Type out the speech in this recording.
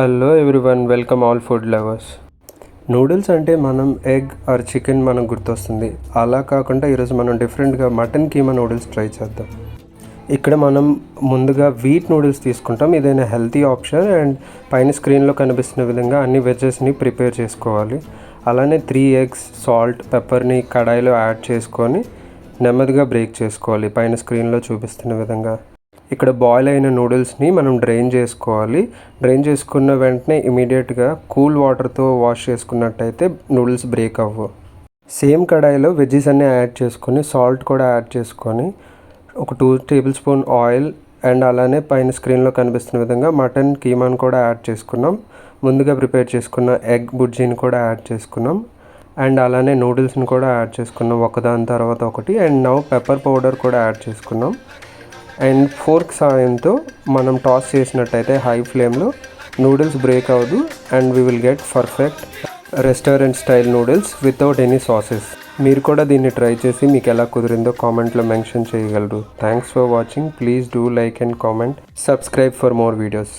Hello everyone welcome all food lovers noodles అంటే మనం egg or chicken మనకు గుర్తొస్తుంది. అలా కాకుండా ఈరోజు మనం డిఫరెంట్గా మటన్ కీమా నూడిల్స్ ట్రై చేద్దాం. ఇక్కడ మనం ముందుగా వీట్ నూడిల్స్ తీసుకుంటాం. ఇదైనా హెల్తీ ఆప్షన్ అండ్ పైన స్క్రీన్లో కనిపిస్తున్న విధంగా అన్ని వెజెస్ని ప్రిపేర్ చేసుకోవాలి. అలానే త్రీ ఎగ్స్ సాల్ట్ పెప్పర్ని కడాయిలో యాడ్ చేసుకొని నెమ్మదిగా బ్రేక్ చేసుకోవాలి. పైన స్క్రీన్లో చూపిస్తున్న విధంగా. ఇక్కడ బాయిల్ అయిన నూడిల్స్ని మనం డ్రైన్ చేసుకోవాలి. డ్రైన్ చేసుకున్న వెంటనే ఇమీడియట్గా కూల్ వాటర్తో వాష్ చేసుకున్నట్టయితే నూడిల్స్ బ్రేక్ అవ్వవు సేమ్ కడాయిలో వెజ్జెస్ అన్నీ యాడ్ చేసుకొని సాల్ట్ కూడా యాడ్ చేసుకొని ఒక two table spoon oil and అలానే పైన స్క్రీన్లో కనిపిస్తున్న విధంగా మటన్ కీమాను కూడా యాడ్ చేసుకున్నాం. ముందుగా ప్రిపేర్ చేసుకున్న ఎగ్ బుజ్జీని కూడా యాడ్ చేసుకున్నాం. అండ్ అలానే నూడిల్స్ని కూడా యాడ్ చేసుకున్నాం. ఒకదాని తర్వాత ఒకటి. అండ్ నవ్ పెప్పర్ పౌడర్ కూడా యాడ్ చేసుకున్నాం. అండ్ ఫోర్క్ సాయంతో మనం టాస్ చేసినట్టయితే హై ఫ్లేమ్లో నూడిల్స్ బ్రేక్ అవ్వదు and we will get perfect restaurant style noodles without any sauces. మీరు కూడా దీన్ని ట్రై చేసి మీకు ఎలా కుదిరిందో కామెంట్లో మెన్షన్ చేయగలరు. Thanks for watching. Please do like and comment. Subscribe for more videos.